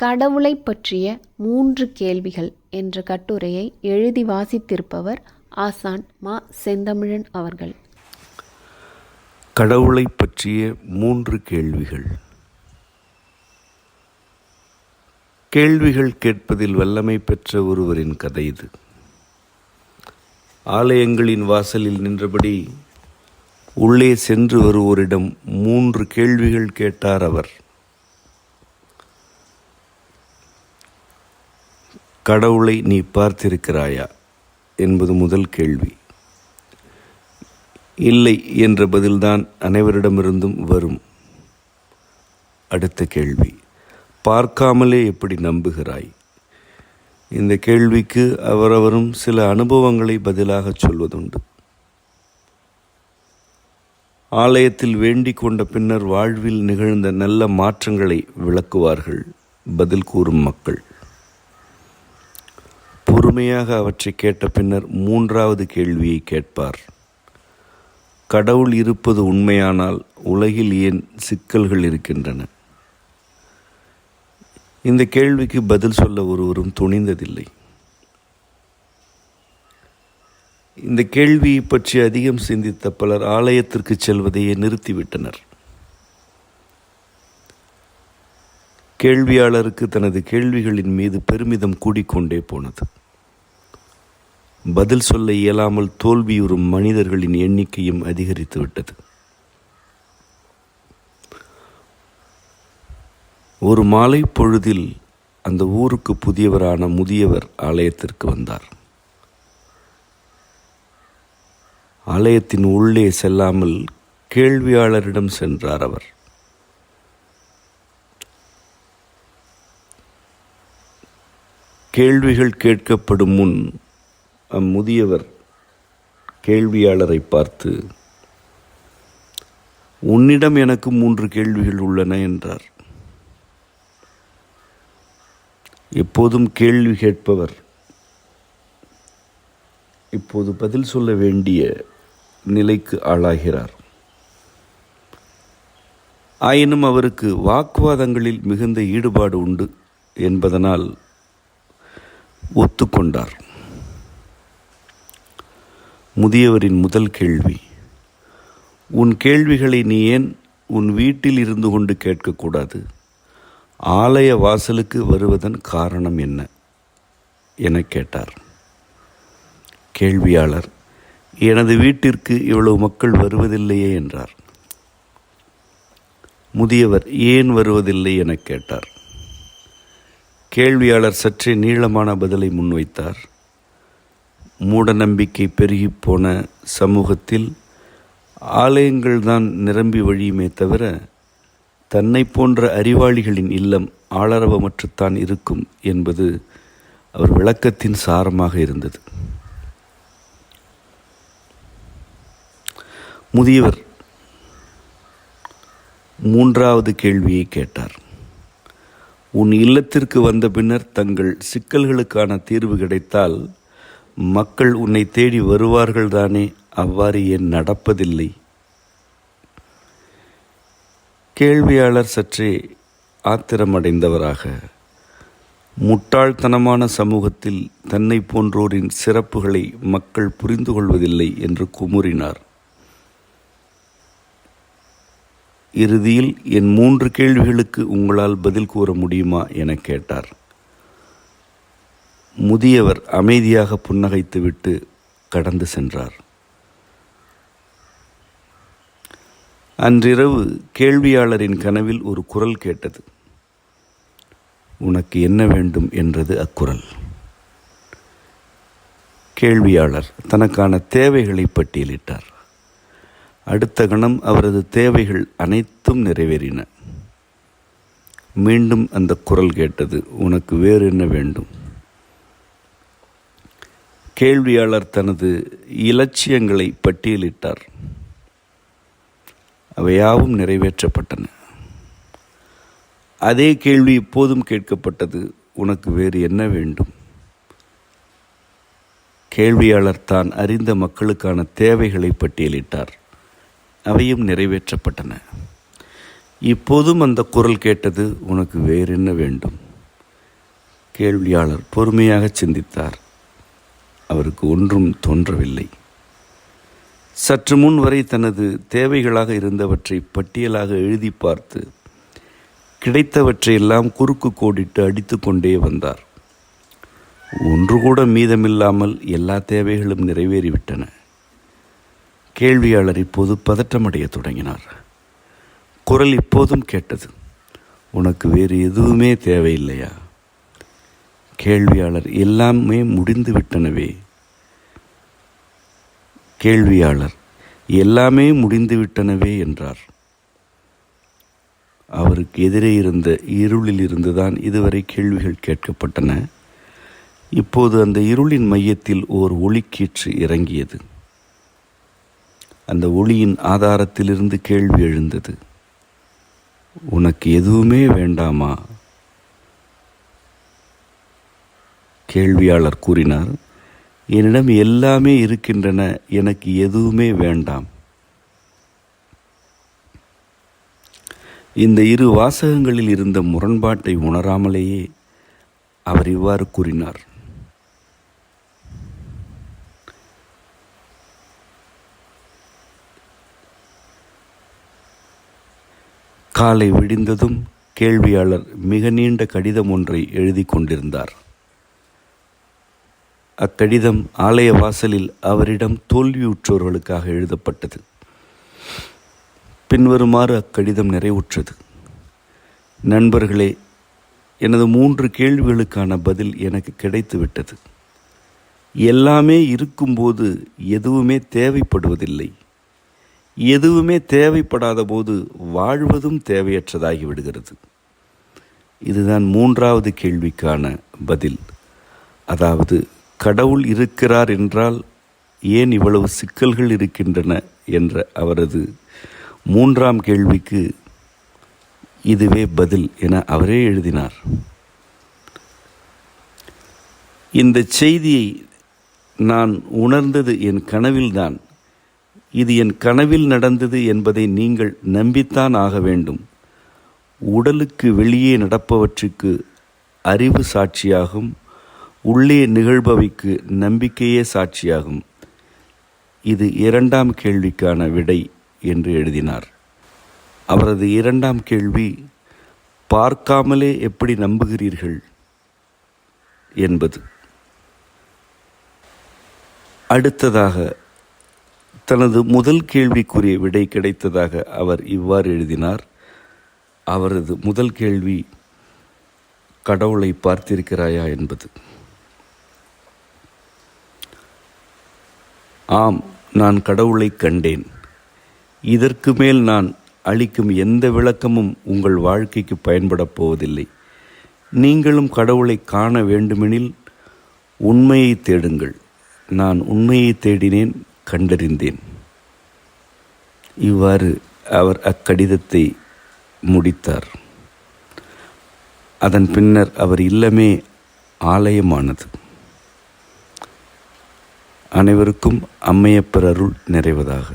கடவுளை பற்றிய மூன்று கேள்விகள் என்ற கட்டுரையை எழுதி வாசித்திருப்பவர் ஆசான் மா செந்தமிழன் அவர்கள். கடவுளை பற்றிய மூன்று கேள்விகள். கேள்விகள் கேட்பதில் வல்லமை பெற்ற ஒருவரின் கதை இது. ஆலயங்களின் வாசலில் நின்றபடி உள்ளே சென்று வருவோரிடம் மூன்று கேள்விகள் கேட்டார் அவர். கடவுளை நீ பார்த்திருக்கிறாயா என்பது முதல் கேள்வி. இல்லை என்ற பதில்தான் அனைவரிடமிருந்தும் வரும். அடுத்த கேள்வி. பார்க்காமலே எப்படி நம்புகிறாய்? இந்த கேள்விக்கு அவரவரும் சில அனுபவங்களை பதிலாக சொல்வதுண்டு. ஆலயத்தில் வேண்டிக் கொண்ட பின்னர் வாழ்வில் நிகழ்ந்த நல்ல மாற்றங்களை விளக்குவார்கள் பதில் கூறும் மக்கள். பொறுமையாக அவற்றை கேட்ட பின்னர் மூன்றாவது கேள்வியை கேட்பார். கடவுள் இருப்பது உண்மையானால் உலகில் ஏன் சிக்கல்கள் இருக்கின்றன? இந்த கேள்விக்கு பதில் சொல்ல ஒருவரும் துணிந்ததில்லை. இந்த கேள்வியை பற்றி அதிகம் சிந்தித்த பலர் ஆலயத்திற்கு செல்வதையே நிறுத்திவிட்டனர். கேள்வியாளருக்கு தனது கேள்விகளின் மீது பெருமிதம் கூடிக்கொண்டே போனது. பதில் சொல்ல இயலாமல் தோல்வியுறும் மனிதர்களின் எண்ணிக்கையும் அதிகரித்து விட்டது. ஒரு மாலை பொழுதில் அந்த ஊருக்கு புதியவரான முதியவர் ஆலயத்திற்கு வந்தார். ஆலயத்தின் உள்ளே செல்லாமல் கேள்வியாளரிடம் சென்றார் அவர். கேள்விகள் கேட்கப்படும் முன் அம்முதியவர் கேள்வியாளரை பார்த்து உன்னிடம் எனக்கு மூன்று கேள்விகள் உள்ளன என்றார். எப்போதும் கேள்வி கேட்பவர் இப்போது பதில் சொல்ல வேண்டிய நிலைக்கு ஆளாகிறார். ஆயினும் அவருக்கு வாக்குவாதங்களில் மிகுந்த ஈடுபாடு உண்டு என்பதனால் ஒத்துக்கொண்டார். முதியவரின் முதல் கேள்வி. உன் கேள்விகளை நீ ஏன் உன் வீட்டில் இருந்து கொண்டு கேட்கக்கூடாது? ஆலய வாசலுக்கு வருவதன் காரணம் என்ன? என கேட்டார். கேள்வியாளர் எனது வீட்டிற்கு இவ்வளவு மக்கள் வருவதில்லையே என்றார். முதியவர் ஏன் வருவதில்லை? என கேட்டார். கேள்வியாளர் சற்றே நீளமான பதிலை முன்வைத்தார். மூடநம்பிக்கை பெருகிப்போன சமூகத்தில் ஆலயங்கள் தான் நிரம்பி வழியுமே தவிர தன்னை போன்ற அறிவாளிகளின் இல்லம் ஆளரவமற்றுத்தான் இருக்கும் என்பது அவர் விளக்கத்தின் சாரமாக இருந்தது. முதியவர் மூன்றாவது கேள்வியை கேட்டார். உன் இல்லத்திற்கு வந்த பின்னர் தங்கள் சிக்கல்களுக்கான தீர்வு கிடைத்தால் மக்கள் உன்னை தேடி வருவார்கள் தானே அவ்வாறு ஏன் நடப்பதில்லை? கேள்வியாளர் சற்றே ஆத்திரமடைந்தவராக முட்டாள்தனமான சமூகத்தில் தன்னை போன்றோரின் சிறப்புகளை மக்கள் புரிந்து கொள்வதில்லை என்று குமுறினார். இறுதியில் என் மூன்று கேள்விகளுக்கு உங்களால் பதில் கூற முடியுமா? என கேட்டார். முதியவர் அமைதியாக புன்னகைத்துவிட்டு கடந்து சென்றார். அன்றிரவு கேள்வியாளரின் கனவில் ஒரு குரல் கேட்டது. உனக்கு என்ன வேண்டும்? என்றது அக்குரல். கேள்வியாளர் தனக்கான தேவைகளை பட்டியலிட்டார். அடுத்த கணம் அவரது தேவைகள் அனைத்தும் நிறைவேறின. மீண்டும் அந்த குரல் கேட்டது உனக்கு வேறு என்ன வேண்டும்? கேள்வியாளர் தனது இலட்சியங்களை பட்டியலிட்டார். அவையாவும் நிறைவேற்றப்பட்டன. அதே கேள்வி இப்போதும் கேட்கப்பட்டது. உனக்கு வேறு என்ன வேண்டும்? கேள்வியாளர் தான் அறிந்த மக்களுக்கான தேவைகளை பட்டியலிட்டார். அவையும் நிறைவேற்றப்பட்டன. இப்போதும் அந்த குரல் கேட்டது உனக்கு வேறென்ன வேண்டும்? கேள்வியாளர் பொறுமையாக சிந்தித்தார். அவருக்கு ஒன்றும் தோன்றவில்லை. சற்று முன் வரை தனது தேவைகளாக இருந்தவற்றை பட்டியலாக எழுதி பார்த்து கிடைத்தவற்றையெல்லாம் குறுக்கு கோடிட்டு அடித்து கொண்டே வந்தார். ஒன்று கூட மீதமில்லாமல் எல்லா தேவைகளும் நிறைவேறிவிட்டன. கேள்வியாளர் இப்போது பதற்றமடையத் தொடங்கினார். குரல் இப்போதும் கேட்டது உனக்கு வேறு எதுவுமே தேவையில்லையா? கேள்வியாளர் எல்லாமே முடிந்து விட்டனவே. கேள்வியாளர் எல்லாமே முடிந்து விட்டனவே என்றார். அவருக்கு எதிரே இருந்த இருளில் இருந்துதான் இதுவரை கேள்விகள் கேட்கப்பட்டன. இப்போது அந்த இருளின் மையத்தில் ஓர் ஒளிக்கீற்று இறங்கியது. அந்த ஒளியின் ஆதாரத்திலிருந்து கேள்வி எழுந்தது. உனக்கு எதுவுமே வேண்டாமா? கேள்வியாளர் கூறினார் என்னிடம் எல்லாமே இருக்கின்றன எனக்கு எதுவுமே வேண்டாம். இந்த இரு வாசகங்களில் இருந்த முரண்பாட்டை உணராமலேயே அவர் இவ்வாறு கூறினார் காலை விடிந்ததும் கேள்வியாளர் மிக நீண்ட கடிதம் ஒன்றை எழுதி கொண்டிருந்தார். அக்கடிதம் ஆலய வாசலில் அவரிடம் தோல்வியுற்றோர்களுக்காக எழுதப்பட்டது. பின்வருமாறு அக்கடிதம் நிறைவுற்றது. நண்பர்களே எனது மூன்று கேள்விகளுக்கான பதில் எனக்கு கிடைத்துவிட்டது. எல்லாமே இருக்கும்போது எதுவுமே தேவைப்படுவதில்லை. எதுவுமே தேவைப்படாத போது வாழ்வதும் தேவையற்றதாகி விடுகிறது. இதுதான் மூன்றாவது கேள்விக்கான பதில். அதாவது கடவுள் இருக்கிறார் என்றால் ஏன் இவ்வளவு சிக்கல்கள் இருக்கின்றன என்ற அவரது மூன்றாம் கேள்விக்கு இதுவே பதில் என அவரே எழுதினார். இந்த செய்தியை நான் உணர்ந்தது என் கனவில்தான். இது என் கனவில் நடந்தது என்பதை நீங்கள் நம்பித்தான் ஆக வேண்டும். உடலுக்கு வெளியே நடப்பவற்றுக்கு அறிவு சாட்சியாகும். உள்ளே நிகழ்பவைக்கு நம்பிக்கையே சாட்சியாகும். இது இரண்டாம் கேள்விக்கான விடை என்று எழுதினார். அவரது இரண்டாம் கேள்வி பார்க்காமலே எப்படி நம்புகிறீர்கள்? என்பது. அடுத்ததாக தனது முதல் கேள்விக்குரிய விடை கிடைத்ததாக அவர் இவ்வாறு எழுதினார். அவரது முதல் கேள்வி கடவுளை பார்த்திருக்கிறாயா என்பது. ஆம் நான் கடவுளை கண்டேன். இதற்கு மேல் நான் அளிக்கும் எந்த விளக்கமும் உங்கள் வாழ்க்கைக்கு பயன்படப் போவதில்லை. நீங்களும் கடவுளை காண வேண்டுமெனில் உண்மையை தேடுங்கள். நான் உண்மையை தேடினேன் கண்டறிந்தேன். இவ்வாறு அவர் அக்கடிதத்தை முடித்தார். அதன் பின்னர் அவர் இல்லமே ஆலயமானது. அனைவருக்கும் அம்மையப்பர் அருள் நிறைவதாக.